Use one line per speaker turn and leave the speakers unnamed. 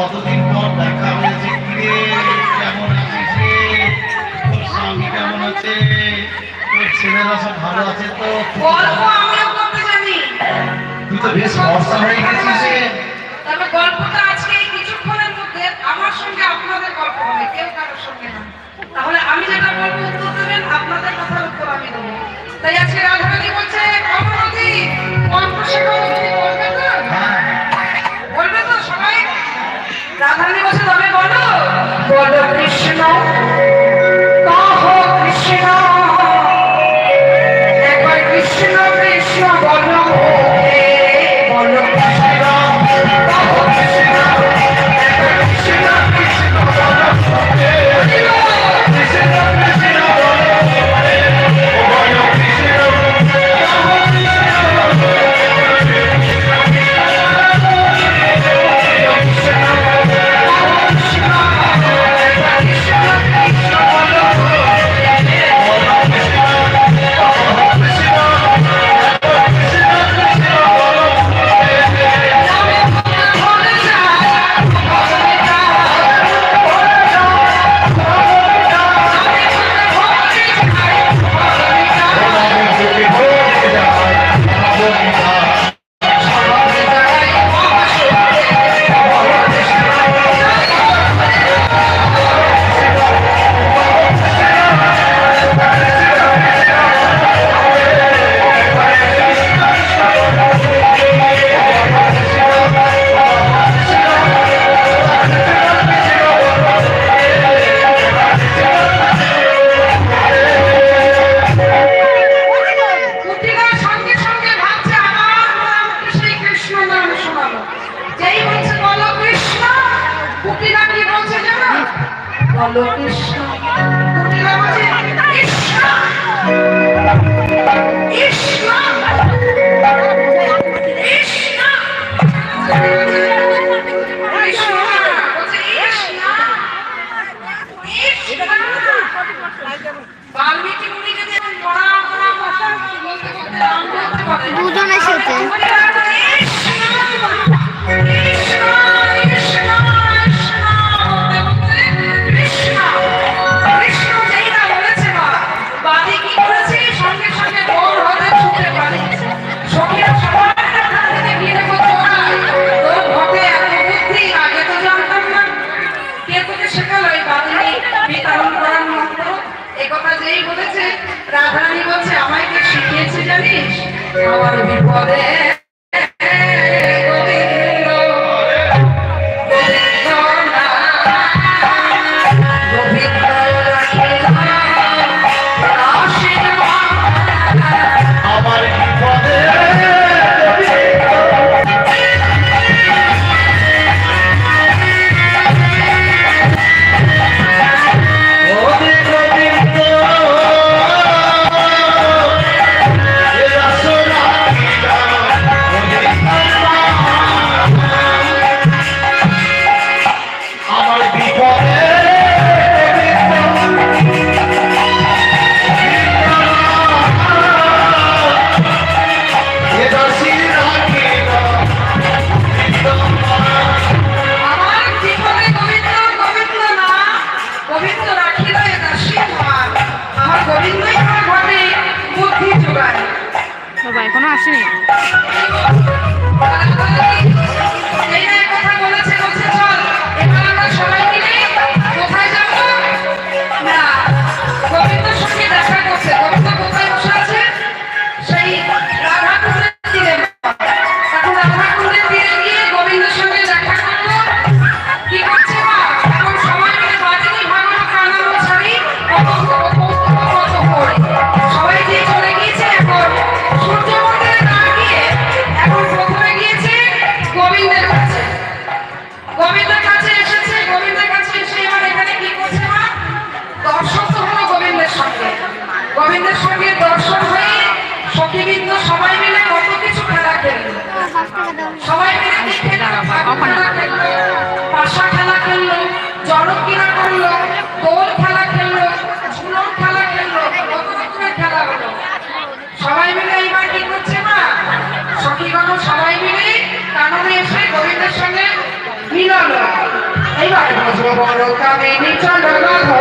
কতদিন পর দেখা হয়েছে কেমন আছিস তোর স্বামী কেমন আছে? তোর ছেলেরা সব ভালো আছে তো?
বলো কৃষ্ণ। বলো কৃষ্ণ
দুজন এসেছে।
আমার বিপদে
বাবা এখনও আসেনি।
মিলন এইবার বসবো বড় কামিনী চলো ধরে